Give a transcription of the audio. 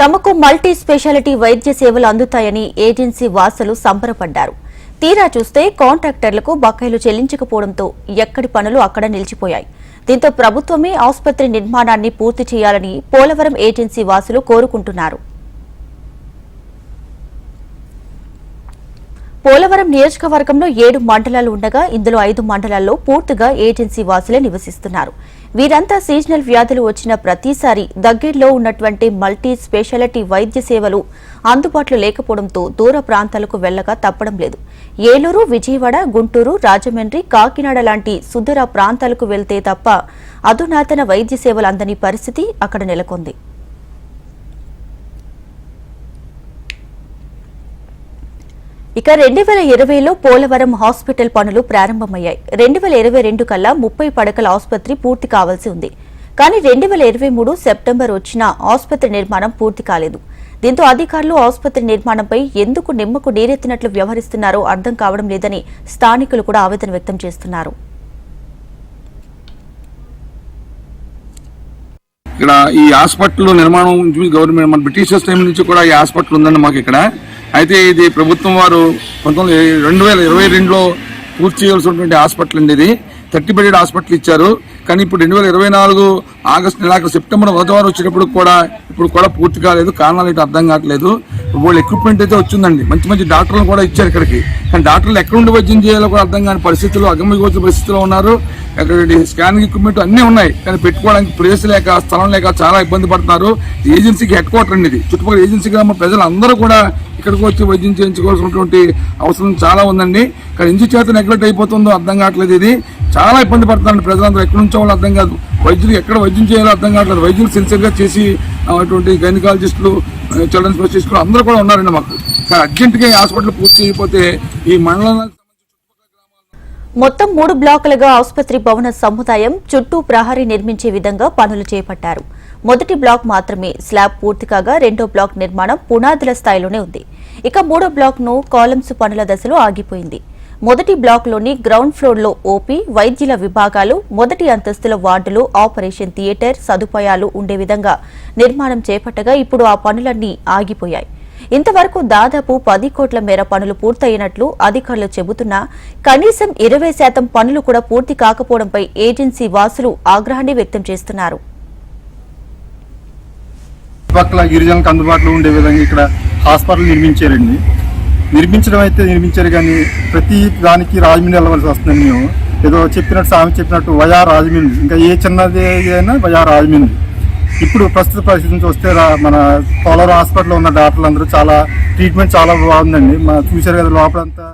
తమకు multi speciality వైద్య సేవలు అందుతాయని ఏజెన్సీ వాసులు సంబరపడ్డారు. తీరా చూస్తే కాంట్రాక్టర్లకు బకాయిలు చెల్లించకపోవడంతో ఎక్కడి పనులు అక్కడ నిలిచిపోయాయి. దీంతో ప్రభుత్వమే ఆసుపత్రి నిర్మాణాన్ని పూర్తి చేయాలని పోలవరం ఏజెన్సీ వాసులు కోరుకుంటున్నారు. పోలవరం నియోజకవర్గంలో ఏడు మండలాలు ఉండగా ఇందులో ఐదు మండలాల్లో పూర్తిగా ఏజెన్సీ వాసులే నివసిస్తున్నారు. వీరంతా సీజనల్ వ్యాధులు వచ్చిన ప్రతిసారి దగ్గరలో ఉన్నటువంటి మల్టీ స్పెషాలిటీ వైద్య సేవలు అందుబాటులో లేకపోవడంతో దూర ప్రాంతాలకు వెళ్ళగా తప్పడం లేదు. ఏలూరు విజయవాడ గుంటూరు రాజమండ్రి కాకినాడ లాంటి సుదూర ప్రాంతాలకు వెళ్తే తప్ప అధునాతన వైద్య సేవలు అందని పరిస్థితి అక్కడ నెలకొంది. ఇక రెండు వేల ఇరవైలో పోలవరం హాస్పిటల్ పనులు ప్రారంభమయ్యాయి. రెండు వేల ఇరవై రెండు కల్లా ముప్పై పడకల ఆసుపత్రి పూర్తి కావాల్సి ఉంది. కానీ రెండు వేల ఇరవై మూడు సెప్టెంబర్ వచ్చినా ఆసుపత్రి నిర్మాణం పూర్తి కాలేదు. దీంతో అధికారులు ఆసుపత్రి నిర్మాణంపై ఎందుకు నిమ్మకు నీరెత్తినట్లు వ్యవహరిస్తున్నారో అర్థం కావడం లేదని స్థానికులు కూడా ఆవేదన వ్యక్తం చేస్తున్నారు. ఇక్కడ ఈ హాస్పిటల్ నిర్మాణం గవర్నమెంట్ మన బ్రిటిషర్స్ టైం నుంచి కూడా ఈ హాస్పిటల్ ఉందండి మాకు ఇక్కడ. అయితే ఇది ప్రభుత్వం వారు పంతొమ్మిది రెండు వేల ఇరవై రెండులో పూర్తి చేయాల్సినటువంటి హాస్పిటల్ అండి ఇది. థర్టీ బెడెడ్ హాస్పిటల్ ఇచ్చారు. కానీ ఇప్పుడు రెండు వేల ఇరవై నాలుగు ఆగస్టు నెలాఖరు సెప్టెంబర్ మొదటివారం వచ్చినప్పుడు కూడా ఇప్పుడు కూడా పూర్తి కాలేదు. కారణాలు ఏంటో అర్థం కావట్లేదు. వాళ్ళు ఎక్విప్మెంట్ అయితే వచ్చిందండి. మంచి మంచి డాక్టర్లు కూడా ఇచ్చారు ఇక్కడికి. కానీ డాక్టర్లు ఎక్కడుండి వైద్యం చేయాలో కూడా అర్థం కాని పరిస్థితుల్లో అగమ్యగోచర పరిస్థితిలో ఉన్నారు. అక్కడ స్కానింగ్ ఎక్విప్మెంట్ అన్నీ ఉన్నాయి. కానీ పెట్టుకోవడానికి ప్లేస్ లేక స్థలం లేక చాలా ఇబ్బంది పడుతున్నారు. ఏజెన్సీకి హెడ్ క్వార్టర్ అండి ఇది. చుట్టుపక్కల ఏజెన్సీగా గ్రామ ప్రజలందరూ కూడా ఇక్కడికి వచ్చి వైద్యం చేయించుకోవాల్సినటువంటి అవసరం చాలా ఉందండి. కానీ ఇంటి చేత నెగ్లెక్ట్ అయిపోతుందో అర్థం కావట్లేదు ఇది. చాలా ఇబ్బంది పడుతున్నారు ప్రజలందరూ. ఎక్కడి నుంచో వాళ్ళు అర్థం కాదు. వైద్యులు ఎక్కడ వైద్యం చేయాలో అర్థం కావట్లేదు. వైద్యులు సిన్సియర్గా చేసి అటువంటి గైనకాలజిస్టులు చిల్డ్రన్ స్పెషలిస్టులు అందరూ కూడా ఉన్నారండి మాకు. కానీ అర్జెంటుగా ఈ హాస్పిటల్ పూర్తి అయిపోతే ఈ మండలానికి మొత్తం మూడు బ్లాకులుగా ఆసుపత్రి భవన సముదాయం చుట్టూ ప్రహరీ నిర్మించే విధంగా పనులు చేపట్టారు. మొదటి బ్లాక్ మాత్రమే స్లాబ్ పూర్తి కాగా రెండో బ్లాక్ నిర్మాణం పునాదుల స్థాయిలోనే ఉంది. ఇక మూడో బ్లాక్ను కాలమ్స్ పనుల దశలో ఆగిపోయింది. మొదటి బ్లాక్లోని గ్రౌండ్ ఫ్లోర్లో ఓపీ వైద్యుల విభాగాలు మొదటి అంతస్తుల వార్డులు ఆపరేషన్ థియేటర్ సదుపాయాలు ఉండే విధంగా నిర్మాణం చేపట్టగా ఇప్పుడు ఆ పనులన్నీ ఆగిపోయాయి. ఇంతవరకు దాదాపు పది కోట్ల మేర పనులు పూర్తయినట్లు అధికారులు చెబుతున్నా కనీసం ఇరవై శాతం పనులు కూడా పూర్తి కాకపోవడంపై ఏజెన్సీ వాసులు ఆగ్రహాన్ని వ్యక్తం చేస్తున్నారు. గిరిజనులకు అందుబాటులో ఉండే విధంగా ఇక్కడ హాస్పిటల్ నిర్మించారండి. నిర్మించడం అయితే నిర్మించారు కానీ ప్రతి దానికి రాజమండ్రి వెళ్ళవలసి వస్తుందని మేము ఏదో చెప్పినట్టు సామె చెప్పినట్టు వయా రాజమండ్రి. ఇంకా ఏ చిన్నది అయినా వయా రాజమండ్రి. ఇప్పుడు ప్రస్తుత పరిస్థితి నుంచి వస్తే రా- మన పోలవరం హాస్పిటల్లో ఉన్న డాక్టర్లు అందరూ చాలా ట్రీట్మెంట్ చాలా బాగుందండి. మా చూశారు కదా లోపలంతా.